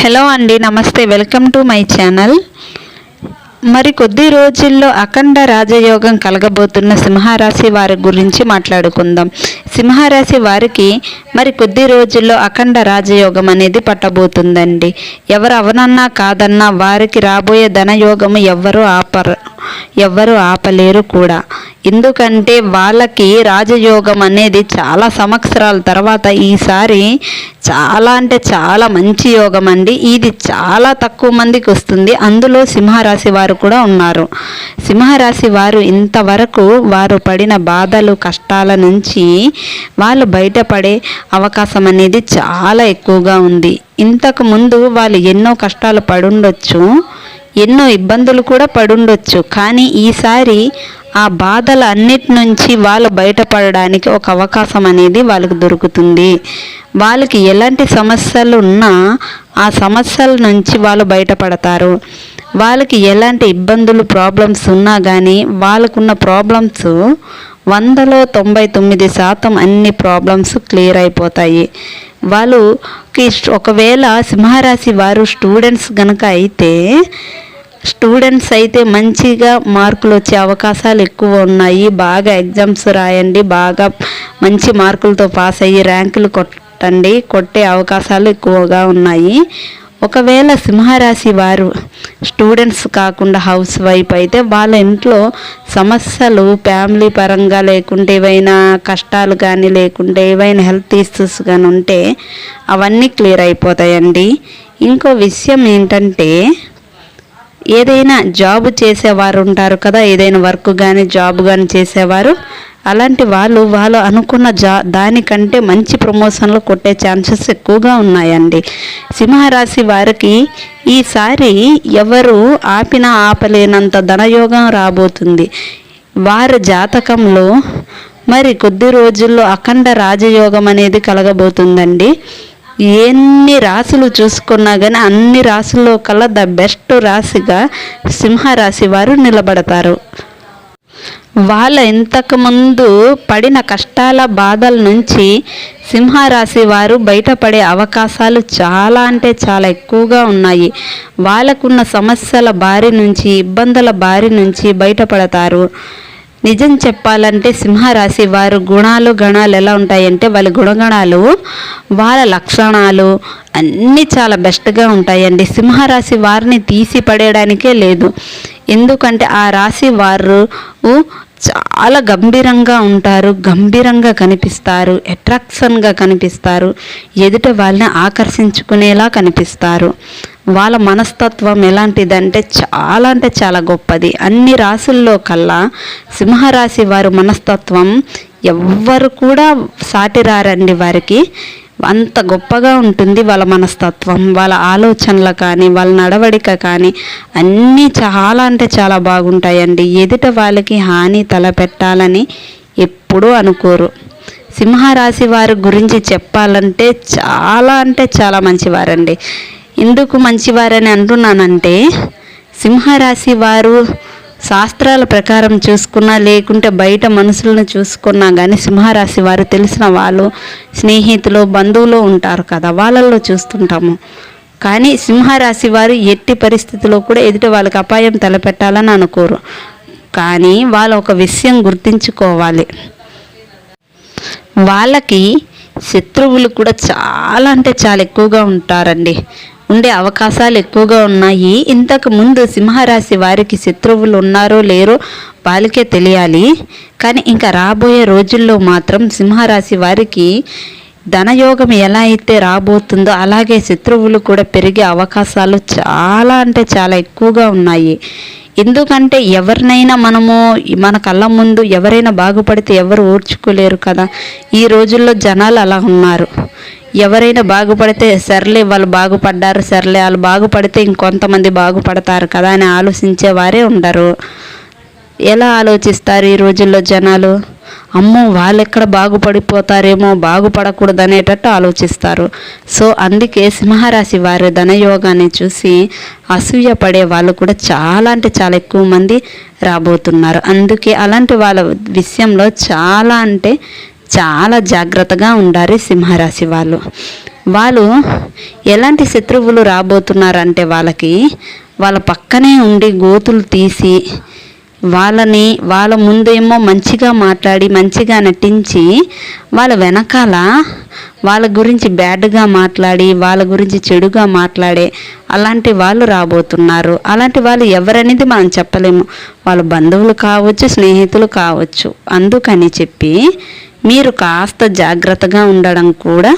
Hello అండి నమస్తే. Welcome to my channel. మరి కొద్ది రోజుల్లో అఖండ రాజయోగం కలగబోతున్న సింహరాశి వారి గురించి మాట్లాడుకుందాం. సింహరాశి వారికి మరి కొద్ది రోజుల్లో అఖండ రాజయోగం అనేది పట్టబోతుందండి. ఎవరు అవనన్నా కాదన్నా వారికి రాబోయే ధనయోగము ఎవ్వరూ ఆపరు. ఎవ్వరు ఆపలేరు కూడా. ఎందుకంటే వాళ్ళకి రాజయోగం అనేది చాలా సంవత్సరాల తర్వాత ఈసారి చాలా అంటే చాలా మంచి యోగం అండి. ఇది చాలా తక్కువ మందికి వస్తుంది. అందులో సింహరాశి వారు కూడా ఉన్నారు. సింహరాశి వారు ఇంతవరకు వారు పడిన బాధలు కష్టాల నుంచి వాళ్ళు బయటపడే అవకాశం అనేది చాలా ఎక్కువగా ఉంది. ఇంతకు ముందు వాళ్ళు ఎన్నో కష్టాలు పడుండొచ్చు. ఎన్నో ఇబ్బందులు కూడా పడుండొచ్చు. కానీ ఈసారి ఆ బాధల అన్నిటి నుంచి వాళ్ళు బయటపడడానికి ఒక అవకాశం అనేది వాళ్ళకు దొరుకుతుంది. వాళ్ళకి ఎలాంటి సమస్యలు ఉన్నా ఆ సమస్యల నుంచి వాళ్ళు బయటపడతారు. వాళ్ళకి ఎలాంటి ఇబ్బందులు ప్రాబ్లమ్స్ ఉన్నా కానీ వాళ్ళకున్న ప్రాబ్లమ్స్ వందలో తొంభై తొమ్మిది శాతం అన్ని ప్రాబ్లమ్స్ క్లియర్ అయిపోతాయి. వాళ్ళకి ఒకవేళ సింహరాశి వారు స్టూడెంట్స్ కనుక అయితే స్టూడెంట్స్ అయితే మంచిగా మార్కులు వచ్చే అవకాశాలు ఎక్కువ ఉన్నాయి. బాగా ఎగ్జామ్స్ రాయండి. బాగా మంచి మార్కులతో పాస్ అయ్యి ర్యాంకులు కొట్టండి. కొట్టే అవకాశాలు ఎక్కువగా ఉన్నాయి. ఒకవేళ సింహరాశి వారు స్టూడెంట్స్ కాకుండా హౌస్ వైఫ్ అయితే వాళ్ళ ఇంట్లో సమస్యలు ఫ్యామిలీ పరంగా లేకుంటే ఏవైనా కష్టాలు కానీ లేకుంటే ఏవైనా హెల్త్ ఇష్యూస్ కానీ ఉంటే అవన్నీ క్లియర్ అయిపోతాయండి. ఇంకో విషయం ఏంటంటే ఏదైనా జాబ్ చేసేవారు ఉంటారు కదా ఏదైనా వర్క్ కానీ జాబ్ కానీ చేసేవారు. అలాంటి వాళ్ళు వాళ్ళు అనుకున్న జా దానికంటే మంచి ప్రమోషన్లు కొట్టే ఛాన్సెస్ ఎక్కువగా ఉన్నాయండి. సింహరాశి వారికి ఈసారి ఎవరు ఆపినా ఆపలేనంత ధనయోగం రాబోతుంది. వారి జాతకంలో మరి కొద్ది రోజుల్లో అఖండ రాజయోగం అనేది కలగబోతుందండి. ఎన్ని రాశులు చూసుకున్నా కానీ అన్ని రాసుల్లో కల్లా ద బెస్ట్ రాశిగా సింహరాశి వారు నిలబడతారు. వాళ్ళ ఇంతకుముందు పడిన కష్టాల బాధల నుంచి సింహరాశి వారు బయటపడే అవకాశాలు చాలా అంటే చాలా ఎక్కువగా ఉన్నాయి. వాళ్ళకున్న సమస్యల బారి నుంచి ఇబ్బందుల బారి నుంచి బయటపడతారు. నిజం చెప్పాలంటే సింహరాశి వారు గుణాలు గణాలు ఎలా ఉంటాయంటే వాళ్ళ గుణగణాలు వాళ్ళ లక్షణాలు అన్నీ చాలా బెస్ట్గా ఉంటాయండి. సింహరాశి వారిని తీసి పడేయడానికే లేదు. ఎందుకంటే ఆ రాశి వారు చాలా గంభీరంగా ఉంటారు గంభీరంగా కనిపిస్తారు అట్రాక్షన్గా కనిపిస్తారు ఎదుట వాళ్ళని ఆకర్షించుకునేలా కనిపిస్తారు. వాళ్ళ మనస్తత్వం ఎలాంటిదంటే చాలా అంటే చాలా గొప్పది. అన్ని రాసుల్లో కల్లా సింహరాశి వారి మనస్తత్వం ఎవ్వరు కూడా సాటిరారండి వారికి. అంత గొప్పగా ఉంటుంది వాళ్ళ మనస్తత్వం వాళ్ళ ఆలోచనలు కానీ వాళ్ళ నడవడిక కానీ అన్నీ చాలా అంటే చాలా బాగుంటాయండి. ఎదుట వాళ్ళకి హాని తలపెట్టాలని ఎప్పుడూ అనుకోరు. సింహరాశి వారి గురించి చెప్పాలంటే చాలా అంటే చాలా మంచివారండి. ఎందుకు మంచివారని అంటున్నానంటే సింహరాశి వారు శాస్త్రాల ప్రకారం చూసుకున్నా లేకుంటే బయట మనుషులను చూసుకున్నా కానీ సింహరాశి వారు తెలిసిన వాళ్ళు స్నేహితులు బంధువులు ఉంటారు కదా వాళ్ళల్లో చూస్తుంటాము. కానీ సింహరాశి వారు ఎట్టి పరిస్థితిలో కూడా ఎదుటి వాళ్ళకి అపాయం తలపెట్టాలని అనుకోరు. కానీ వాళ్ళ ఒక విషయం గుర్తించుకోవాలి. వాళ్ళకి శత్రువులు కూడా చాలా అంటే చాలా ఎక్కువగా ఉంటారండి. ఉండే అవకాశాలు ఎక్కువగా ఉన్నాయి. ఇంతకు ముందు సింహరాశి వారికి శత్రువులు ఉన్నారో లేరో వాళ్ళకే తెలియాలి. కానీ ఇంకా రాబోయే రోజుల్లో మాత్రం సింహరాశి వారికి ధనయోగం ఎలా అయితే రాబోతుందో అలాగే శత్రువులు కూడా పెరిగే అవకాశాలు చాలా అంటే చాలా ఎక్కువగా ఉన్నాయి. ఎందుకంటే ఎవరినైనా మనము మన కళ్ళ ముందు ఎవరైనా బాగుపడితే ఎవరు ఓర్చుకోలేరు కదా. ఈ రోజుల్లో జనాలు అలా ఉన్నారు. ఎవరైనా బాగుపడితే సర్లే వాళ్ళు బాగుపడ్డారు సర్లే వాళ్ళు బాగుపడితే ఇంకొంతమంది బాగుపడతారు కదా అని ఆలోచించే వారే ఉండరు. ఎలా ఆలోచిస్తారు ఈ రోజుల్లో జనాలు? అమ్మో వాళ్ళెక్కడ బాగుపడిపోతారేమో బాగుపడకూడదు అనేటట్టు ఆలోచిస్తారు. సో అందుకే సింహరాశి వారి ధనయోగాన్ని చూసి అసూయ పడే వాళ్ళు కూడా చాలా అంటే చాలా ఎక్కువ మంది రాబోతున్నారు. అందుకే అలాంటి వాళ్ళ విషయంలో చాలా అంటే చాలా జాగ్రత్తగా ఉండాలి సింహరాశి వాళ్ళు. వాళ్ళు ఎలాంటి శత్రువులు రాబోతున్నారంటే వాళ్ళకి వాళ్ళ పక్కనే ఉండి గోతులు తీసి వాళ్ళని వాళ్ళ ముందేమో మంచిగా మాట్లాడి మంచిగా నటించి వాళ్ళ వెనకాల వాళ్ళ గురించి బ్యాడ్గా మాట్లాడి వాళ్ళ గురించి చెడుగా మాట్లాడే అలాంటి వాళ్ళు రాబోతున్నారు. అలాంటి వాళ్ళు ఎవరనేది మనం చెప్పలేము. వాళ్ళ బంధువులు కావచ్చు స్నేహితులు కావచ్చు. అందుకని చెప్పి మీరు కాస్త జాగ్రత్తగా ఉండడం కూడా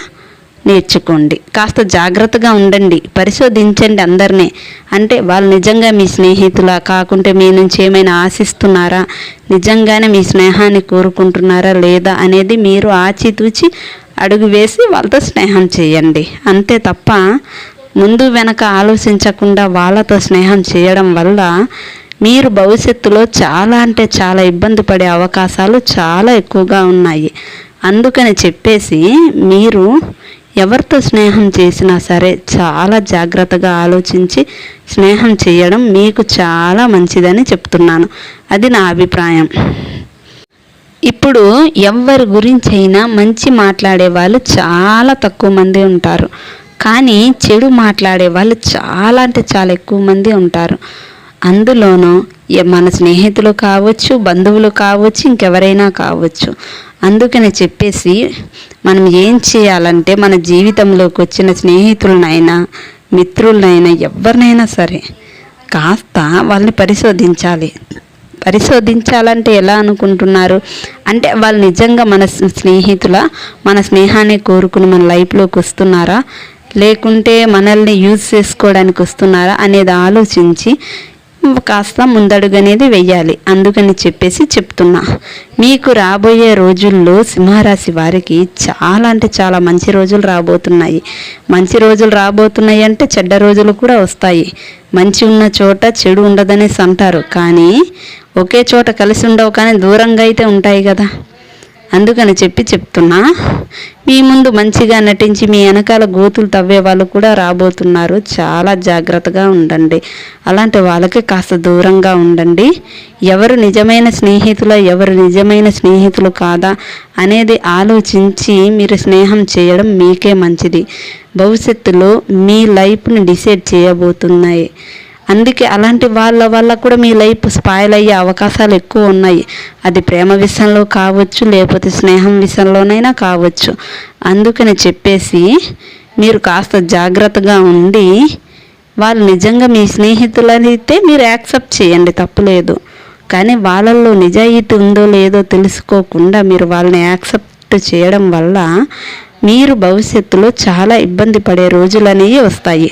నేర్చుకోండి. కాస్త జాగ్రత్తగా ఉండండి. పరిశోధించండి అందరినీ. అంటే వాళ్ళు నిజంగా మీ స్నేహితులా? కాకుంటే మీ నుంచి ఏమైనా ఆశిస్తున్నారా? నిజంగానే మీ స్నేహాన్ని కోరుకుంటున్నారా లేదా అనేది మీరు ఆచితూచి అడుగు వేసి వాళ్ళతో స్నేహం చేయండి. అంతే తప్ప ముందు వెనక ఆలోచించకుండా వాళ్ళతో స్నేహం చేయడం వల్ల మీరు భవిష్యత్తులో చాలా అంటే చాలా ఇబ్బంది పడే అవకాశాలు చాలా ఎక్కువగా ఉన్నాయి. అందుకని చెప్పేసి మీరు ఎవరితో స్నేహం చేసినా సరే చాలా జాగ్రత్తగా ఆలోచించి స్నేహం చేయడం మీకు చాలా మంచిదని చెప్తున్నాను. అది నా అభిప్రాయం. ఇప్పుడు ఎవరి గురించి అయినా మంచి మాట్లాడే వాళ్ళు చాలా తక్కువ మంది ఉంటారు. కానీ చెడు మాట్లాడే వాళ్ళు చాలా అంటే చాలా ఎక్కువ మంది ఉంటారు. అందులోనూ మన స్నేహితులు కావచ్చు బంధువులు కావచ్చు ఇంకెవరైనా కావచ్చు. అందుకని చెప్పేసి మనం ఏం చేయాలంటే మన జీవితంలోకి వచ్చిన స్నేహితులనైనా మిత్రులనైనా ఎవరినైనా సరే కాస్త వాళ్ళని పరిశోధించాలి. పరిశోధించాలంటే ఎలా అనుకుంటున్నారు? అంటే వాళ్ళు నిజంగా మన స్నేహితుల మన స్నేహాన్ని కోరుకుని మన లైఫ్లోకి వస్తున్నారా? లేకుంటే మనల్ని యూజ్ చేసుకోవడానికి వస్తున్నారా అనేది ఆలోచించి కాస్త ముందడుగు అనేది వెయ్యాలి. అందుకని చెప్పేసి చెప్తున్నా. మీకు రాబోయే రోజుల్లో సింహరాశి వారికి చాలా అంటే చాలా మంచి రోజులు రాబోతున్నాయి. మంచి రోజులు రాబోతున్నాయి అంటే చెడ్డ రోజులు కూడా వస్తాయి. మంచి ఉన్న చోట చెడు ఉండదనేసి అంటారు. కానీ ఒకే చోట కలిసి ఉండవు కానీ దూరంగా అయితే ఉంటాయి కదా. అందుకని చెప్పి చెప్తున్నా. మీ ముందు మంచిగా నటించి మీ వెనకాల గోతులు తవ్వే వాళ్ళు కూడా రాబోతున్నారు. చాలా జాగ్రత్తగా ఉండండి. అలాంటి వాళ్ళకి కాస్త దూరంగా ఉండండి. ఎవరు నిజమైన స్నేహితుల ఎవరు నిజమైన స్నేహితులు కాదా అనేది ఆలోచించి మీరు స్నేహం చేయడం మీకే మంచిది. భవిష్యత్తులో మీ లైఫ్ని డిసైడ్ చేయబోతున్నాయి. అందుకే అలాంటి వాళ్ళ వల్ల కూడా మీ లైఫ్ స్పాయిల్ అయ్యే అవకాశాలు ఎక్కువ ఉన్నాయి. అది ప్రేమ విషయంలో కావచ్చు లేకపోతే స్నేహం విషయంలోనైనా కావచ్చు. అందుకని చెప్పేసి మీరు కాస్త జాగ్రత్తగా ఉండి వాళ్ళు నిజంగా మీ స్నేహితులనైతే మీరు యాక్సెప్ట్ చేయండి తప్పులేదు కానీ వాళ్ళల్లో నిజాయితీ ఉందో లేదో తెలుసుకోకుండా మీరు వాళ్ళని యాక్సెప్ట్ చేయడం వల్ల మీరు భవిష్యత్తులో చాలా ఇబ్బంది పడే రోజులు అనేవి వస్తాయి.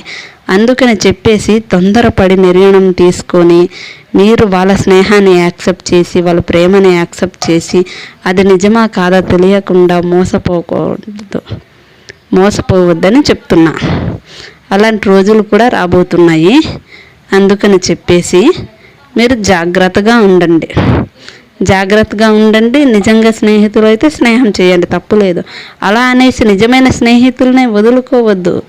అందుకని చెప్పేసి తొందరపడి నిర్ణయం తీసుకొని మీరు వాళ్ళ స్నేహాన్ని యాక్సెప్ట్ చేసి వాళ్ళ ప్రేమని యాక్సెప్ట్ చేసి అది నిజమా కాదా తెలియకుండా మోసపోకూడదు. మోసపోవద్దని చెప్తున్నా. అలాంటి రోజులు కూడా రాబోతున్నాయి. అందుకని చెప్పేసి మీరు జాగ్రత్తగా ఉండండి. జాగ్రత్తగా ఉండండి. నిజంగా స్నేహితులు అయితే స్నేహం చేయండి. తప్పులేదు అలా అనేసి నిజమైన స్నేహితులనే వదులుకోవద్దు.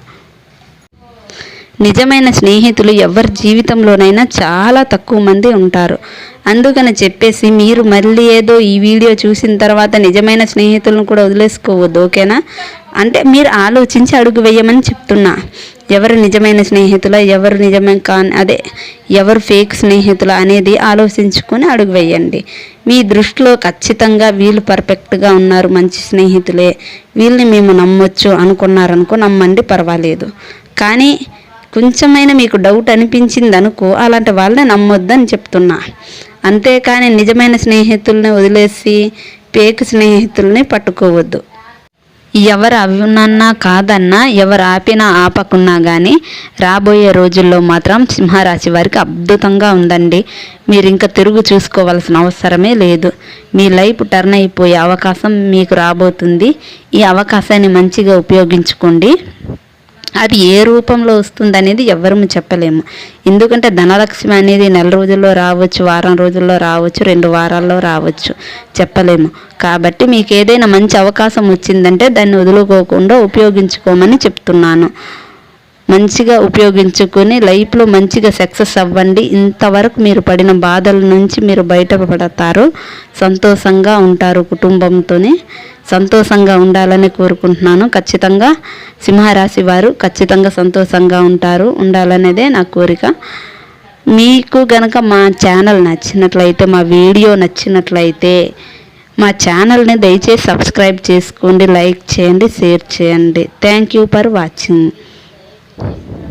నిజమైన స్నేహితులు ఎవరి జీవితంలోనైనా చాలా తక్కువ మంది ఉంటారు. అందుకని చెప్పేసి మీరు మళ్ళీ ఏదో ఈ వీడియో చూసిన తర్వాత నిజమైన స్నేహితులను కూడా వదిలేసుకోవద్దు ఓకేనా? అంటే మీరు ఆలోచించి అడుగు వేయమని చెప్తున్నా. ఎవరు నిజమైన స్నేహితుల ఎవరు నిజమైన కాన్ అదే ఎవరు ఫేక్ స్నేహితుల అనేది ఆలోచించుకొని అడుగు వేయండి. మీ దృష్టిలో ఖచ్చితంగా వీళ్ళు పర్ఫెక్ట్గా ఉన్నారు మంచి స్నేహితులే. వీళ్ళని మేము నమ్మొచ్చు అనుకున్నారనుకో నమ్మండి పర్వాలేదు. కానీ కొంచెమైనా మీకు డౌట్ అనిపించింది అనుకో అలాంటి వాళ్ళని నమ్మొద్దని చెప్తున్నా. అంతేకాని నిజమైన స్నేహితుల్ని వదిలేసి పేకు స్నేహితుల్ని పట్టుకోవద్దు. ఎవరు అవినన్నా కాదన్నా ఎవరు ఆపినా ఆపకున్నా కానీ రాబోయే రోజుల్లో మాత్రం సింహరాశి వారికి అద్భుతంగా ఉందండి. మీరు ఇంకా తిరుగు చూసుకోవాల్సిన అవసరమే లేదు. మీ లైఫ్ టర్న్ అయిపోయే అవకాశం మీకు రాబోతుంది. ఈ అవకాశాన్ని మంచిగా ఉపయోగించుకోండి. అది ఏ రూపంలో వస్తుంది అనేది ఎవరూ చెప్పలేము. ఎందుకంటే ధనలక్ష్మి అనేది నెల రోజుల్లో రావచ్చు వారం రోజుల్లో రావచ్చు రెండు వారాల్లో రావచ్చు. చెప్పలేము. కాబట్టి మీకు ఏదైనా మంచి అవకాశం వచ్చిందంటే దాన్ని వదులుకోకుండా ఉపయోగించుకోమని చెప్తున్నాను. మంచిగా ఉపయోగించుకొని లైఫ్లో మంచిగా సక్సెస్ అవ్వండి. ఇంతవరకు మీరు పడిన బాధల నుంచి మీరు బయటపడతారు. సంతోషంగా ఉంటారు కుటుంబంతోనే. సంతోషంగా ఉండాలని కోరుకుంటున్నాను. ఖచ్చితంగా సింహరాశి వారు ఖచ్చితంగా సంతోషంగా ఉంటారు ఉండాలనేదే నా కోరిక. మీకు గనక మా ఛానల్ నచ్చినట్లయితే మా వీడియో నచ్చినట్లయితే మా ఛానల్ని దయచేసి సబ్స్క్రైబ్ చేసుకోండి లైక్ చేయండి షేర్ చేయండి. Thank you for watching.